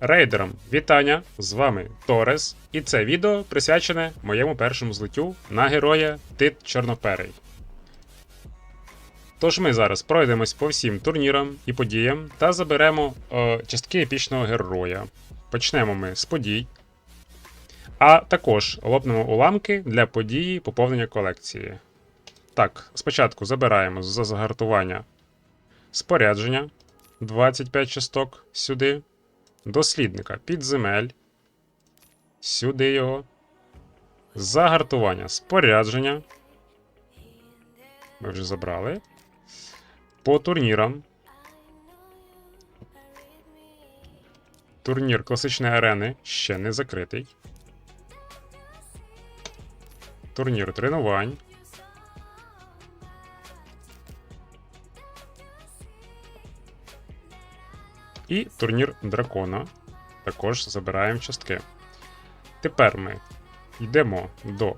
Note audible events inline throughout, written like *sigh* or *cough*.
Рейдерам, вітання! З вами Торес, і це відео присвячене моєму першому злиттю на героя Тит Чорноперий. Тож ми зараз пройдемось по всім турнірам і подіям та заберемо е, частки епічного героя. Почнемо ми з подій. А також лопнемо уламки для події поповнення колекції. Так, спочатку забираємо за загартування спорядження 25 часток сюди. Дослідника підземель. Сюди його. Загартування спорядження. Ми вже забрали. По турнірам. Турнір класичної арени ще не закритий. Турнір тренувань. І турнір дракона. Також забираємо частки. Тепер ми йдемо до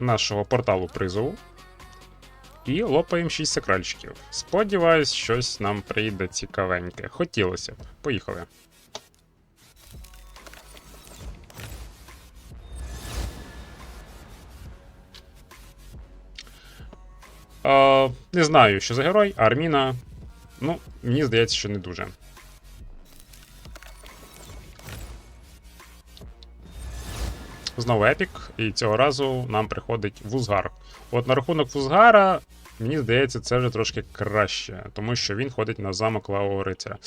нашого порталу призову і лопаємо 6 сакральчиків. Сподіваюсь, щось нам прийде цікавеньке. Хотілося б. Поїхали. Е, не знаю, що за герой, Арміна. Ну, мені здається, що не дуже. Знову епік, і цього разу нам приходить вузгар. От на рахунок вузгара, мені здається, це вже трошки краще, тому що він ходить на замок лавового рицаря.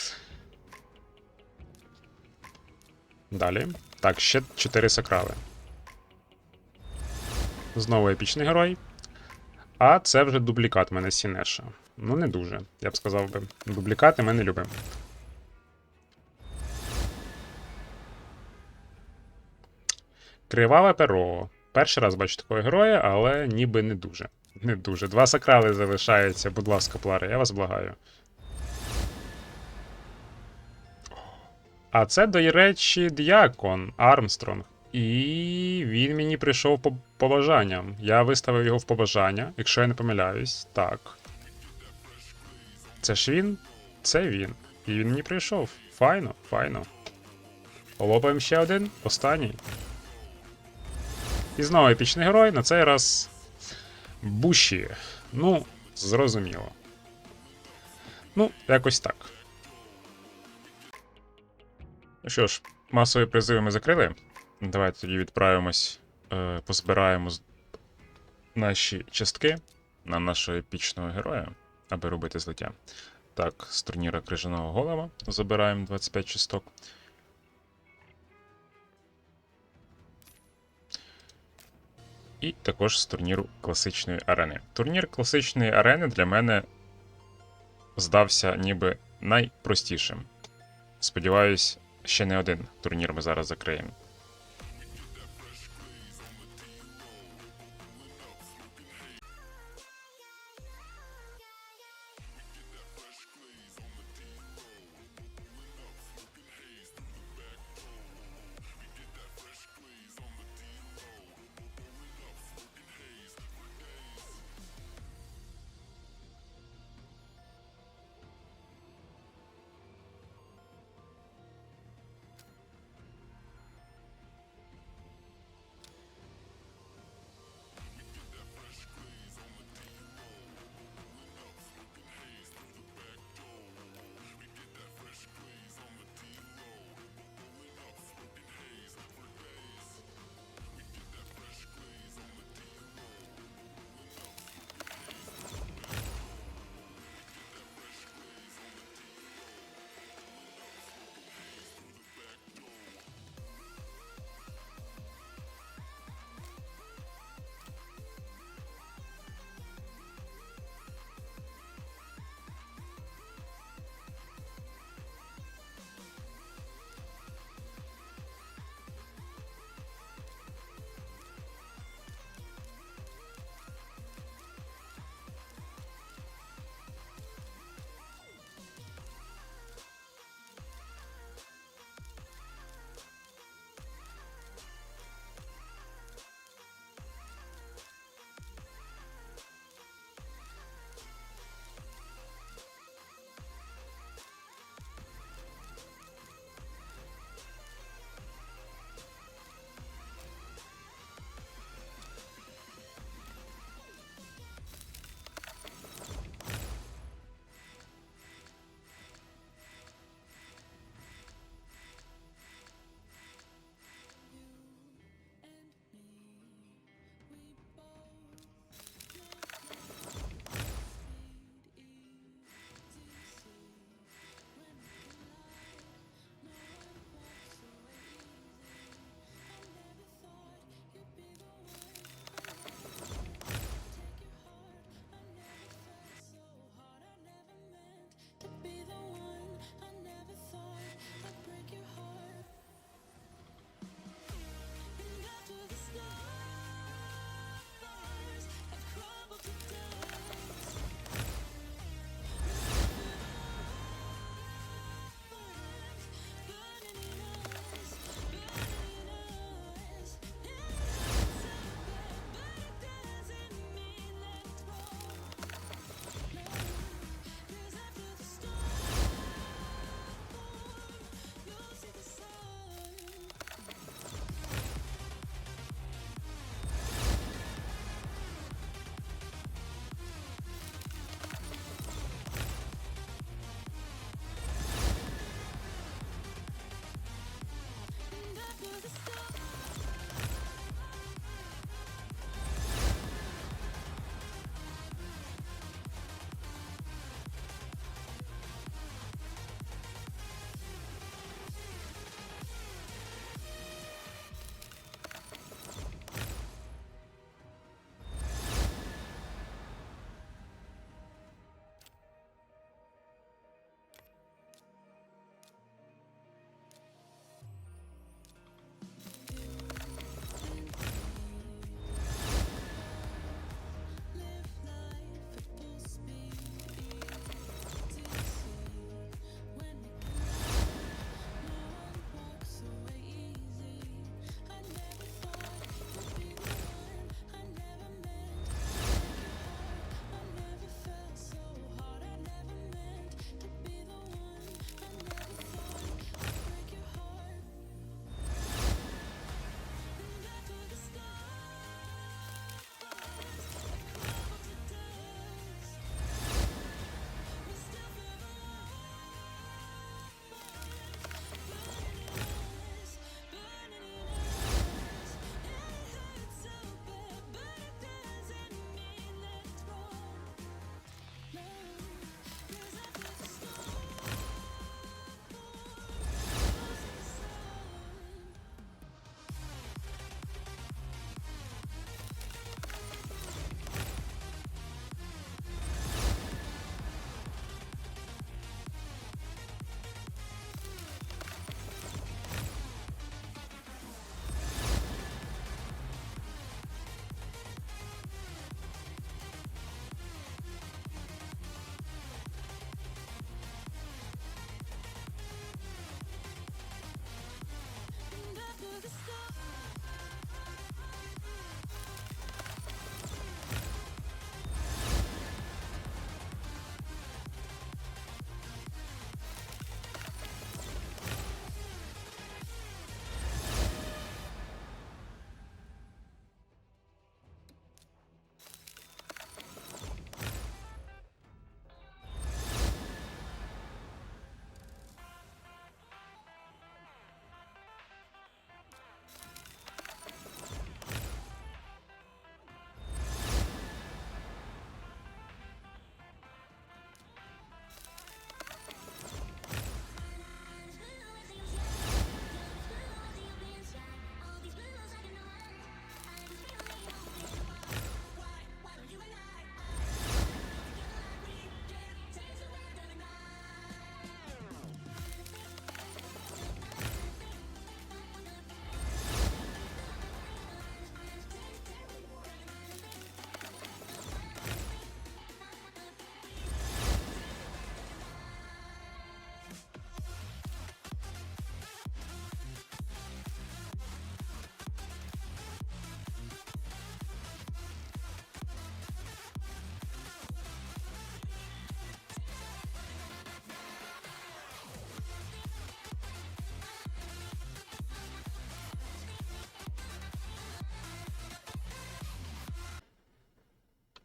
Далі. Так, ще 4 сакрали. Знову епічний герой. А це вже дублікат мене Сінеша. Ну, не дуже, я б сказав би. Дублікати ми не любимо. Криваве перо. Перший раз бачу такого героя, але ніби не дуже. Не дуже. Два сакрали залишаються, будь ласка, плари, я вас благаю. А це, до речі, Діакон Армстронг. І він мені прийшов по побажанням. Я виставив його в побажання, якщо я не помиляюсь. Так. Це ж він? Це він. І він мені прийшов. Файно, файно. Лопаємо ще один, останній. І знову епічний герой, на цей раз Буші. Ну, зрозуміло. Ну, якось так. Ну що ж, масові призиви ми закрили. Давайте тоді відправимось, е, позбираємо наші частки на нашого епічного героя, аби робити злиття. Так, з турніра крижаного голема забираємо 25 часток. І також з турніру класичної арени. Турнір класичної арени для мене здався ніби найпростішим. Сподіваюсь, ще не один турнір ми зараз закриємо.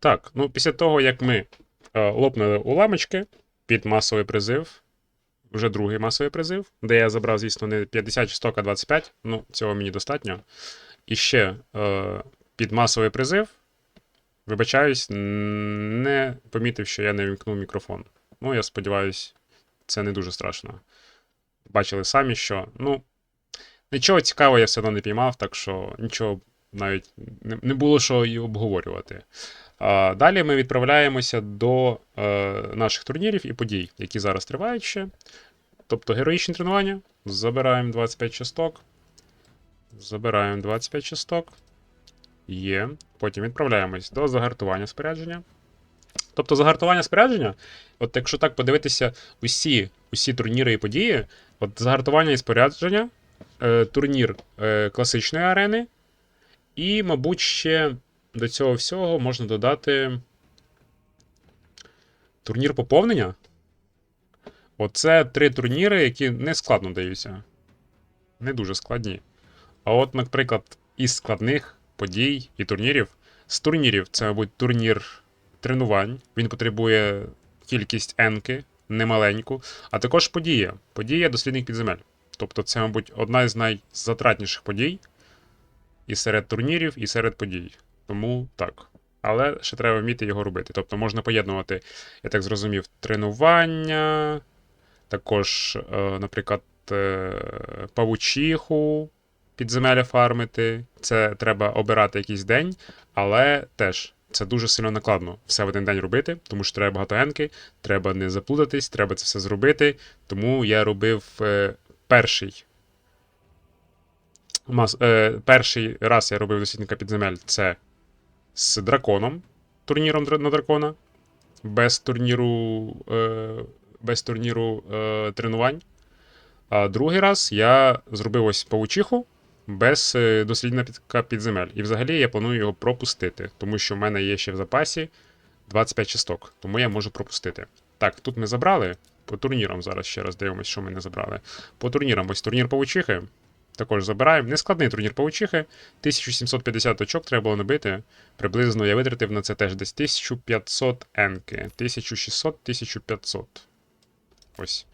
Так, ну після того, як ми е, лопнули уламочки під масовий призив, вже другий масовий призив, де я забрав, звісно, не 50 чи 100, а 25, ну, цього мені достатньо. І ще е, під масовий призив, вибачаюсь, не помітив, що я не вімкнув мікрофон. Ну, я сподіваюся, це не дуже страшно. Бачили самі, що. Ну, нічого цікавого я все одно не піймав, так що нічого навіть не було що і обговорювати. Далі ми відправляємося до е, наших турнірів і подій, які зараз тривають ще. Тобто героїчні тренування. Забираємо 25 часток. Забираємо 25 часток. Є. Потім відправляємось до загартування спорядження. Тобто загартування спорядження, от якщо так подивитися усі, усі турніри і події, от загартування і спорядження, е, турнір е, класичної арени, і, мабуть, ще до цього всього можна додати турнір поповнення. Оце три турніри, які не складно даються. Не дуже складні. А от, наприклад, із складних подій і турнірів. З турнірів це, мабуть, турнір тренувань. Він потребує кількість енки, немаленьку. А також подія. Подія дослідник підземель. Тобто, це, мабуть, одна з найзатратніших подій і серед турнірів, і серед подій. Тому так. Але ще треба вміти його робити. Тобто можна поєднувати, я так зрозумів, тренування, також, е, наприклад, е, павучиху, підземелля фармити. Це треба обирати якийсь день, але теж це дуже сильно накладно все в один день робити, тому що треба багато енки, треба не заплутатись, треба це все зробити. Тому я робив е, перший. Мас, е, перший раз я робив дослідника підземель це з драконом, турніром на дракона, без турніру, е, без турніру е, тренувань. А другий раз я зробив ось паучиху без е, дослідника підземель. І взагалі я планую його пропустити, тому що в мене є ще в запасі 25 часток, тому я можу пропустити. Так, тут ми забрали. По турнірам зараз ще раз дивимося, що ми не забрали. По турнірам, ось турнір паучихи. Також забираємо. Нескладний турнір паучихи. 1750 очок треба було набити. Приблизно я витратив на це теж десь 1500 енки. 1600-1500. Ось.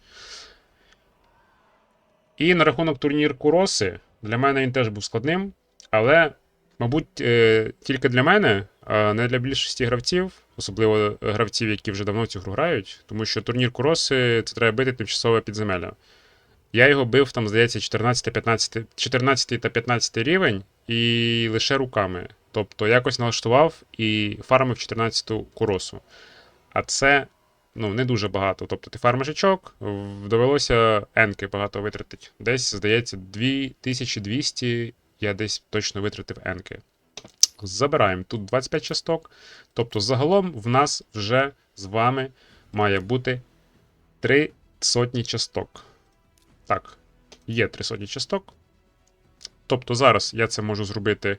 І на рахунок турнір Куроси. Для мене він теж був складним. Але, мабуть, е, тільки для мене, а не для більшості гравців, особливо гравців, які вже давно в цю гру грають. Тому що турнір Куроси це треба бити тимчасове підземелля. Я його бив, там, здається, 14, 15, 14 та 15 рівень і лише руками. Тобто якось налаштував і фармив 14-ту куросу. А це ну, не дуже багато. Тобто ти фармиш очок, довелося енки багато витратити. Десь, здається, 2200 я десь точно витратив енки. Забираємо тут 25 часток. Тобто, загалом в нас вже з вами має бути 3 сотні часток. Так, є 3 сотні часток. Тобто зараз я це можу зробити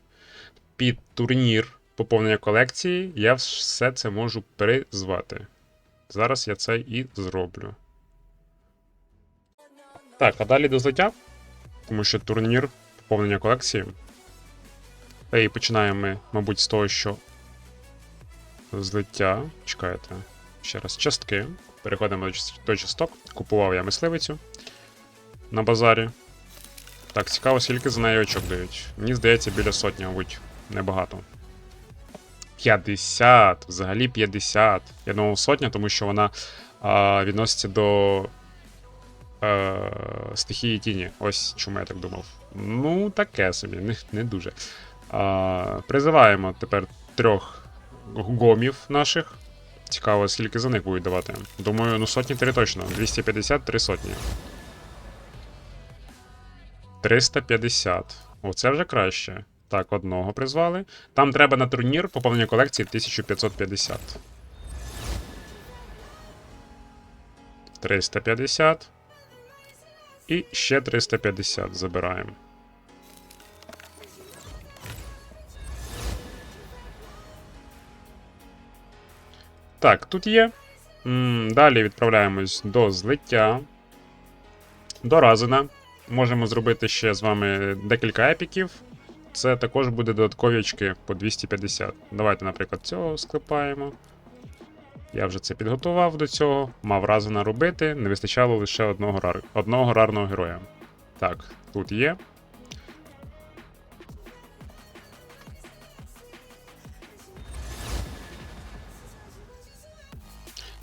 під турнір поповнення колекції. Я все це можу призвати. Зараз я це і зроблю. Так, а далі до злиття. Тому що турнір поповнення колекції. І починаємо ми, мабуть, з того, що злиття. Чекайте. Ще раз, частки. Переходимо до часток. Купував я мисливицю на базарі. Так, цікаво, скільки за неї очок дають. Мені здається, біля сотні, мабуть, небагато. 50, взагалі 50. Я думав сотня, тому що вона а, відноситься до е, стихії тіні. Ось чому я так думав. Ну, таке собі, не, не дуже. А, призиваємо тепер трьох гомів наших. Цікаво, скільки за них будуть давати. Думаю, ну сотні три точно. 250 три сотні. 350. Оце вже краще. Так, одного призвали. Там треба на турнір поповнення колекції 1550. 350. І ще 350 забираємо. Так, тут є. Далі відправляємось до злиття. До Разина. Можемо зробити ще з вами декілька епіків. це також буде додаткові очки по 250. Давайте, наприклад, цього склепаємо. Я вже це підготував до цього, мав разу наробити, не вистачало лише одного, рар... одного рарного героя. Так, тут є.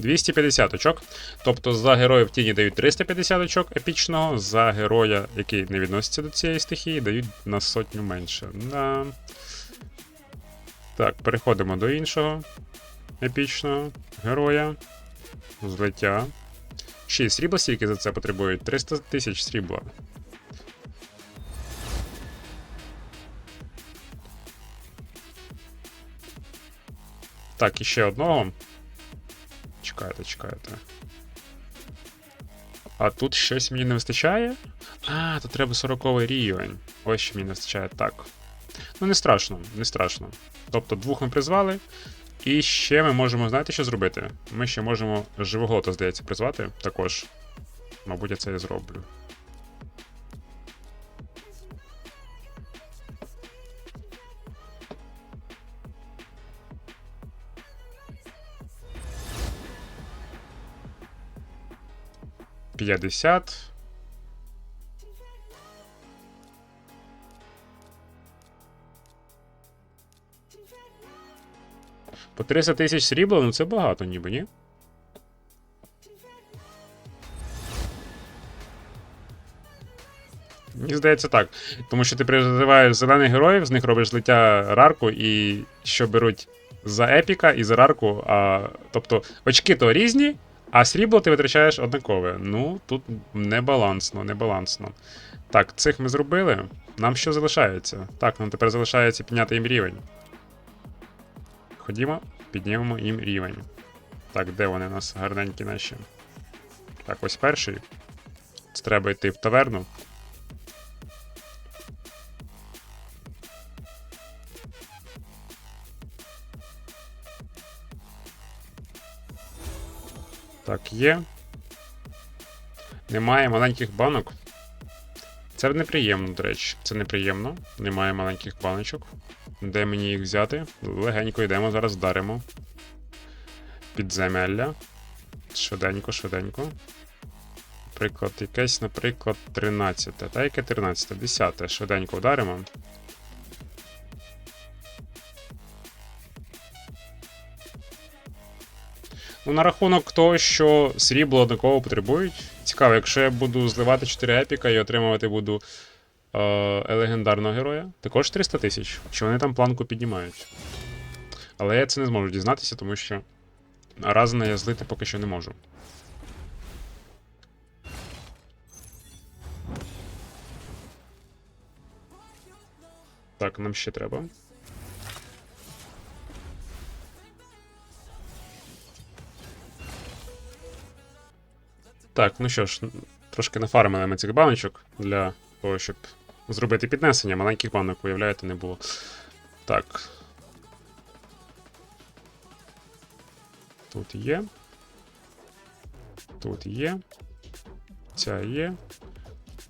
«250 очок. Тобто за героя в тіні дають 350 очок епічного, за героя, який не відноситься до цієї стихії, дають на сотню менше. Да. Так, переходимо до іншого епічного героя. Злиття. 6 срібла стільки за це потребують. 300 тисяч срібла. Так, і ще одного. Чекайте, чекайте. А тут щось мені не вистачає? А, тут треба 40 рівень. Ось що мені не вистачає. Так. Ну, не страшно, не страшно. Тобто двох ми призвали. І ще ми можемо, знаєте, що зробити? Ми ще можемо живоглота, здається, призвати також. Мабуть, я це і зроблю. П'ятдесят. По 300 тисяч срібла, ну це багато, ніби, ні? Мені здається так. Тому що ти призиваєш зелених героїв, з них робиш злиття рарку, і що беруть за епіка і за рарку. А, тобто очки то різні, а срібло ти витрачаєш однакове. Ну, тут небалансно, небалансно. Так, цих ми зробили. Нам що залишається? Так, нам тепер залишається підняти їм рівень. Ходімо, піднімемо їм рівень. Так, де вони у нас гарненькі наші? Так, ось перший. Це треба йти в таверну. Так, є. Немає маленьких банок. Це неприємно, до речі. Це неприємно. Немає маленьких баночок. Де мені їх взяти? Легенько йдемо, зараз вдаримо. Підземелля. Швиденько, швиденько. Наприклад, якесь, наприклад, 13. Та яке 13? 10. Швиденько вдаримо. Ну, на рахунок того, що срібло однаково потребують. Цікаво, якщо я буду зливати 4 епіка і отримувати буду е, легендарного героя, також 300 тисяч. Чи вони там планку піднімають? Але я це не зможу дізнатися, тому що разом я злити поки що не можу. Так, нам ще треба. Так, ну що ж, трошки нафармили ми цих баночок для того, щоб зробити піднесення. Маленьких банок, уявляєте, не було. Так. Тут є. Тут є. Ця є.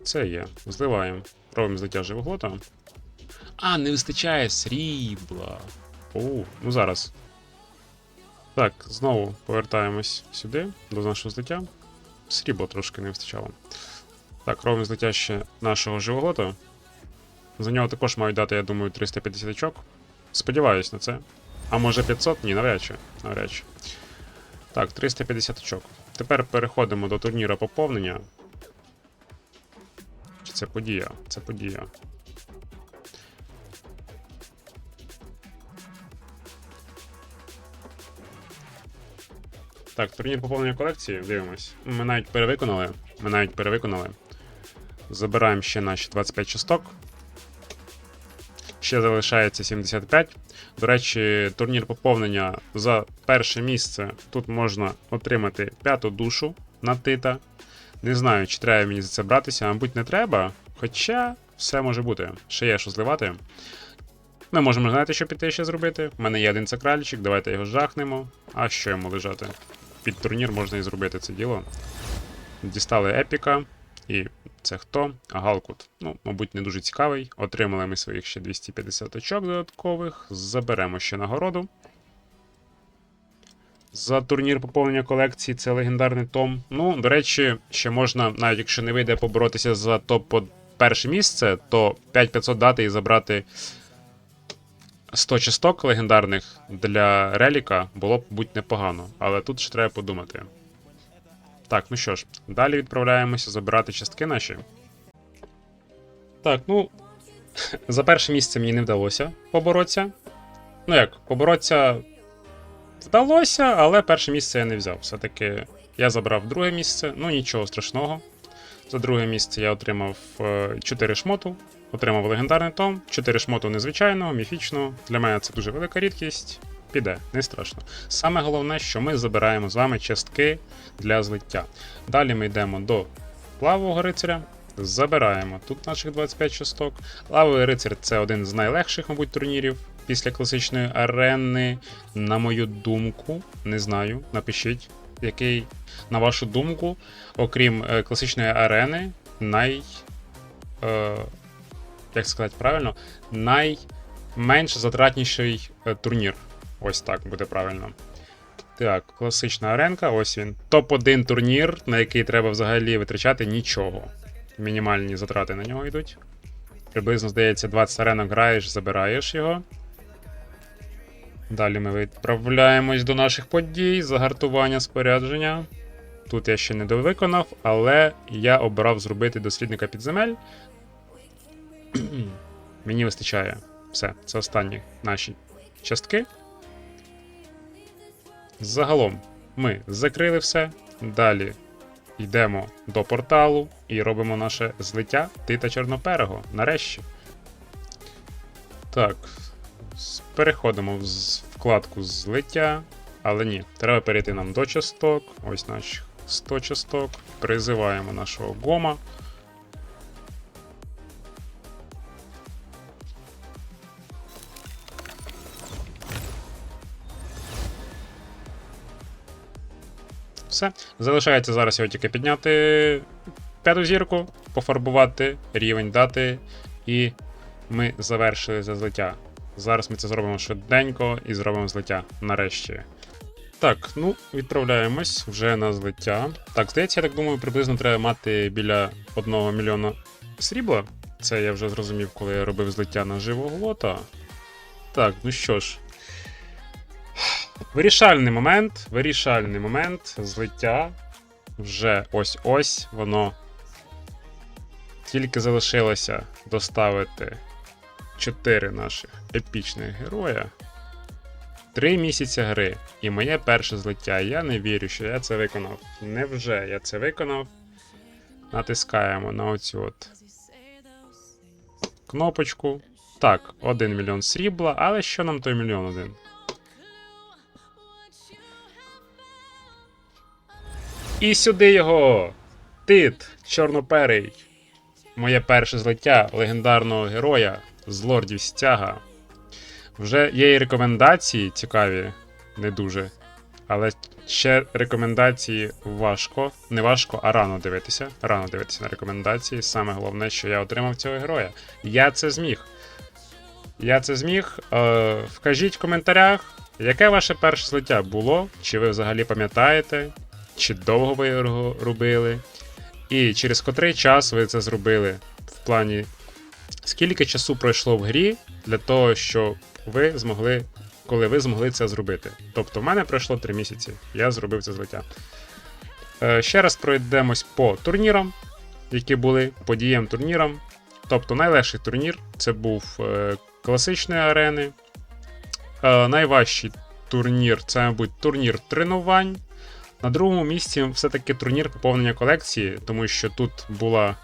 Це є. Зливаємо. Робимо злиття живоглота. А, не вистачає срібла. О, ну зараз. Так, знову повертаємось сюди, до нашого злиття. Срібла трошки не вистачало. Так, робимо злиття ще нашого живоглота. За нього також мають дати, я думаю, 350 очок. Сподіваюсь на це. А може 500? Ні, навряд чи. Навряд чи. Так, 350 очок. Тепер переходимо до турніра поповнення. Це подія? Це подія. Так, турнір поповнення колекції, дивимось. Ми навіть перевиконали. Ми навіть перевиконали. Забираємо ще наші 25 часток. Ще залишається 75. До речі, турнір поповнення за перше місце. Тут можна отримати п'яту душу на тита. Не знаю, чи треба мені за це братися, мабуть, не треба. Хоча все може бути. Ще є що зливати. Ми можемо, знаєте, що піти ще зробити. У мене є один сакральчик, давайте його жахнемо. А що йому лежати? Під турнір можна і зробити це діло. Дістали епіка. І це хто? Галкут. Ну, мабуть, не дуже цікавий. Отримали ми своїх ще 250 очок додаткових. Заберемо ще нагороду. За турнір поповнення колекції це легендарний Том. Ну, до речі, ще можна, навіть якщо не вийде поборотися за топ перше місце, то 5500 дати і забрати 100 часток легендарних для реліка було б будь непогано. Але тут ще треба подумати. Так, ну що ж, далі відправляємося забирати частки наші. Так, ну. *laughs* За перше місце мені не вдалося поборотися. Ну як, поборотися вдалося, але перше місце я не взяв. Все-таки я забрав друге місце, ну нічого страшного. За друге місце я отримав 4 шмоту, отримав легендарний том, 4 шмоту незвичайного, міфічного. Для мене це дуже велика рідкість. Піде, не страшно. Саме головне, що ми забираємо з вами частки для злиття. Далі ми йдемо до плавового рицаря. Забираємо тут наших 25 часток. Лавовий рицар це один з найлегших, мабуть, турнірів після класичної арени. На мою думку, не знаю. Напишіть, який, на вашу думку, окрім е, класичної арени, най. Е, як сказати правильно, найменш затратніший е, турнір. Ось так буде правильно. Так, класична аренка, ось він. Топ-1 турнір, на який треба взагалі витрачати нічого. Мінімальні затрати на нього йдуть. Приблизно, здається, 20 аренок граєш, забираєш його. Далі ми відправляємось до наших подій, загартування спорядження. Тут я ще не довиконав, але я обрав зробити дослідника підземель. *clears throat* Мені вистачає. Все, це останні наші частки. Загалом ми закрили все. Далі йдемо до порталу і робимо наше злиття Тита Чорноперого. Нарешті. Так. Переходимо в вкладку злиття. Але ні, треба перейти нам до часток. Ось наші 100 часток. Призиваємо нашого гома. Все. Залишається зараз його тільки підняти п'яту зірку, пофарбувати, рівень дати, і ми завершили за злиття. Зараз ми це зробимо швиденько і зробимо злиття нарешті. Так, ну, відправляємось вже на злиття. Так, здається, я так думаю, приблизно треба мати біля 1 мільйона срібла. Це я вже зрозумів, коли я робив злиття на живого лота. Так, ну що ж. Вирішальний момент, вирішальний момент злиття. Вже ось-ось воно. Тільки залишилося доставити 4 наших епічних героя. Три місяці гри. І моє перше злиття. Я не вірю, що я це виконав. Невже я це виконав? Натискаємо на оцю от кнопочку. Так, 1 мільйон срібла, але що нам той мільйон один? І сюди його! Тит, чорноперий. Моє перше злиття легендарного героя з лордів стяга. Вже є і рекомендації цікаві, не дуже. Але ще рекомендації важко. Не важко, а рано дивитися. Рано дивитися на рекомендації. Саме головне, що я отримав цього героя. Я це зміг. Я це зміг. Е, вкажіть в коментарях, яке ваше перше злиття було, чи ви взагалі пам'ятаєте, чи довго ви його робили, і через котрий час ви це зробили в плані, скільки часу пройшло в грі для того, щоб ви змогли, коли ви змогли це зробити. Тобто, в мене пройшло 3 місяці, я зробив це злиття. Е, ще раз пройдемось по турнірам, які були подіям турнірам. Тобто, найлегший турнір це був е, класичної арени. Е, найважчий турнір це, мабуть, турнір тренувань. На другому місці все-таки турнір поповнення колекції, тому що тут була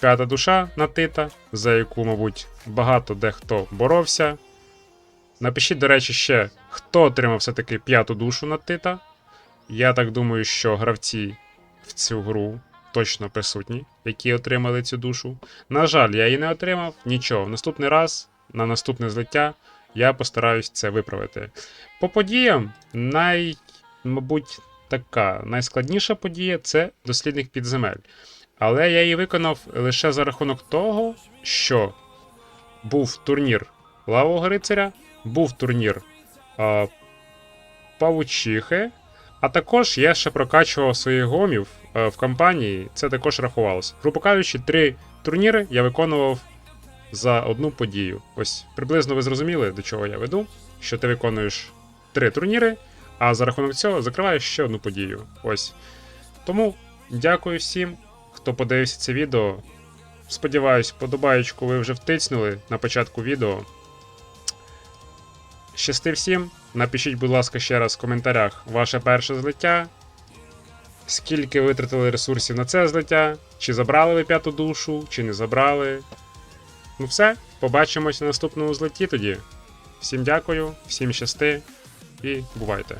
п'ята душа на Тита, за яку, мабуть, багато дехто боровся. Напишіть, до речі, ще, хто отримав все-таки п'яту душу на Тита. Я так думаю, що гравці в цю гру точно присутні, які отримали цю душу. На жаль, я її не отримав. Нічого. В наступний раз, на наступне злиття, я постараюсь це виправити. По подіям, най, мабуть, така найскладніша подія це дослідник підземель. Але я її виконав лише за рахунок того, що був турнір Лавового рицаря, був турнір е, Павучихи, а також я ще прокачував своїх гомів е, в кампанії, це також рахувалося. Грубо кажучи, три турніри я виконував за одну подію. Ось приблизно ви зрозуміли, до чого я веду, що ти виконуєш три турніри, а за рахунок цього закриваєш ще одну подію. Ось. Тому дякую всім, хто подивився це відео. Сподіваюсь, подобаєчку ви вже втиснули на початку відео. Щасти всім. Напишіть, будь ласка, ще раз в коментарях ваше перше злиття. Скільки витратили ресурсів на це злиття? Чи забрали ви п'яту душу, чи не забрали. Ну все, побачимось на наступному злитті тоді. Всім дякую, всім щасти і бувайте!